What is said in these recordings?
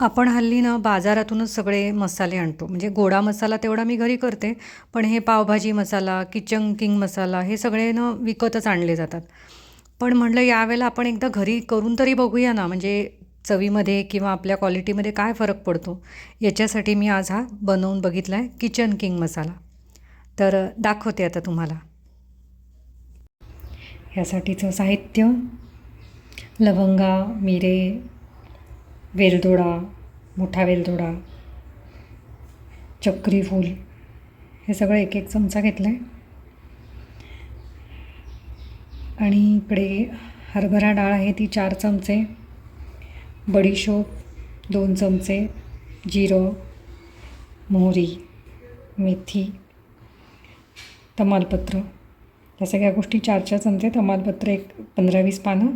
आपण हल्ली ना बाजारातूनच सगळे मसाले आणतो. म्हणजे गोडा मसाला तेवढा मी घरी करते पण हे पावभाजी मसाला किचन किंग मसाला हे सगळे ना विकतच आणले जातात. पण म्हटलं यावेळेला आपण एकदा घरी करून तरी बघूया ना म्हणजे चवीमध्ये किंवा आपल्या क्वालिटीमध्ये काय फरक पडतो? याच्यासाठी मी आज हा बनवून बघितला आहे किचन किंग मसाला. तर दाखवते आता तुम्हाला. ह्यासाठीचं साहित्य लवंगा मिरे वेलदोडा मोठा वेलदोडा चक्री फूल हे सगळं एक एक चमचा घेतला आहे आणि इकडे हरभरा डाळ आहे ती चार चमचे. बडीशोप दोन चमचे. जिरं मोहरी मेथी तमालपत्र. या सगळ्या गोष्टी चार चार चमचे तमालपत्र एक पंधरा वीस पानं.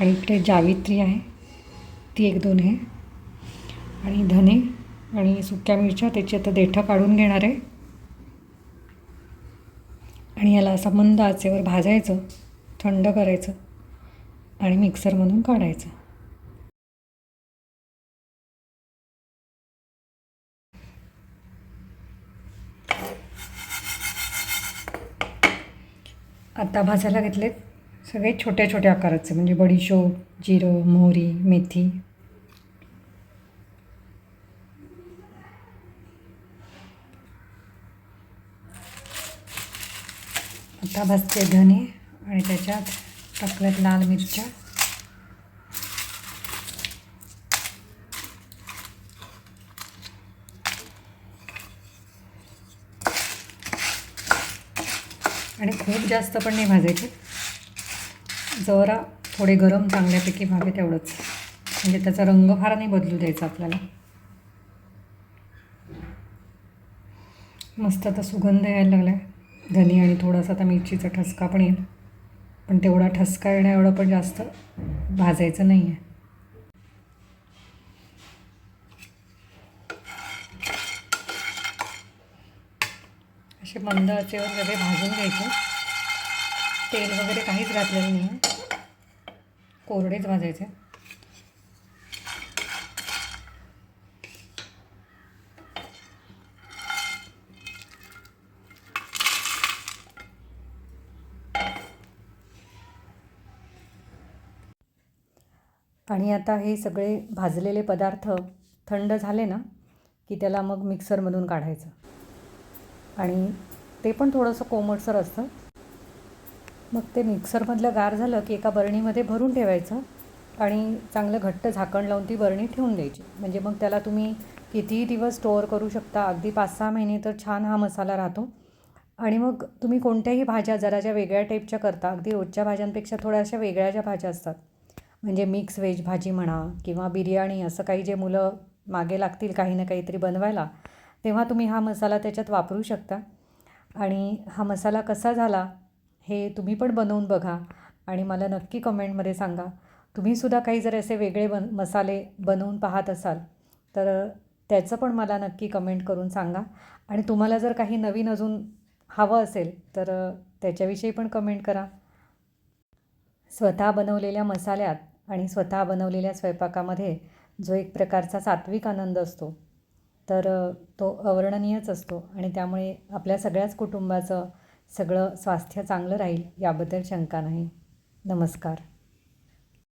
आणि इकडे जावित्री आहे. ती एक दोन आहे. आणि धने आणि सुक्या मिरच्या त्याची आता देठं काढून घेणार आहे. आणि याला असं मंद आचेवर भाजायचं थंड करायचं आणि मिक्सरमधून काढायचं. आता भाजायला घेतलेत. सगळे छोट्या छोट्या आकाराचे म्हणजे बडीशोप जिरं मोहरी मेथी. आता भाजते धने आणि त्याच्यात टाकल्यात लाल मिरच्या. आणि खूप जास्त पण नाही भाजायचे. जरा थोडे गरम चांगल्यापैकी व्हावे तेवढंच. म्हणजे त्याचा रंग फार नाही बदलू द्यायचा आपल्याला. मस्त आता सुगंध यायला लागला आहे धनी आणि थोडासा आता मिरचीचा ठसका पण येईल. पण तेवढा ठसका येण्या एवढं पण जास्त भाजायचं नाही आहे असे मंद आचेवर सगळे भाजून घ्यायचे. तेल वगैरे काहीच घातलेलं नाही. आहे कोरडेच भाजायचे. आणि आता हे सगळे भाजलेले पदार्थ थंड झाले ना की त्याला मग मिक्सरमधून काढायचं. आणि ते पण थोडंसं कोमटसर असतं. मग ते मिक्सरमधलं गार झालं की एका बरणीमध्ये भरून ठेवायचं आणि चांगलं घट्ट झाकण लावून ती बरणी ठेवून द्यायची. म्हणजे मग त्याला तुम्ही कितीही दिवस स्टोअर करू शकता अगदी पाच सहा महिने तर छान हा मसाला राहतो. आणि मग तुम्ही कोणत्याही भाज्या जरा ज्या वेगळ्या टाईपच्या करता अगदी रोजच्या भाज्यांपेक्षा थोड्याशा वेगळ्या ज्या भाज्या असतात. म्हणजे मिक्स व्हेज भाजी म्हणा किंवा बिर्याणी असं काही जे मुलं मागे लागतील काही ना काहीतरी बनवायला तेव्हा तुम्ही हा मसाला त्याच्यात वापरू शकता. आणि हा मसाला कसा झाला हे तुम्ही पण बनवून बघा आणि मला नक्की कमेंटमध्ये सांगा. तुम्हीसुद्धा काही जर असे वेगळे बन मसाले बनवून पाहत असाल तर त्याचं पण मला नक्की कमेंट करून सांगा. आणि तुम्हाला जर काही नवीन अजून हवं असेल तर त्याच्याविषयी पण कमेंट करा. स्वतः बनवलेल्या मसाल्यात आणि स्वतः बनवलेल्या स्वयंपाकामध्ये जो एक प्रकारचा सात्विक आनंद असतो तर तो अवर्णनीयच असतो. आणि त्यामुळे आपल्या सगळ्याच कुटुंबाचं सगळं स्वास्थ्य चांगलं राहील याबद्दल शंका नाही. नमस्कार.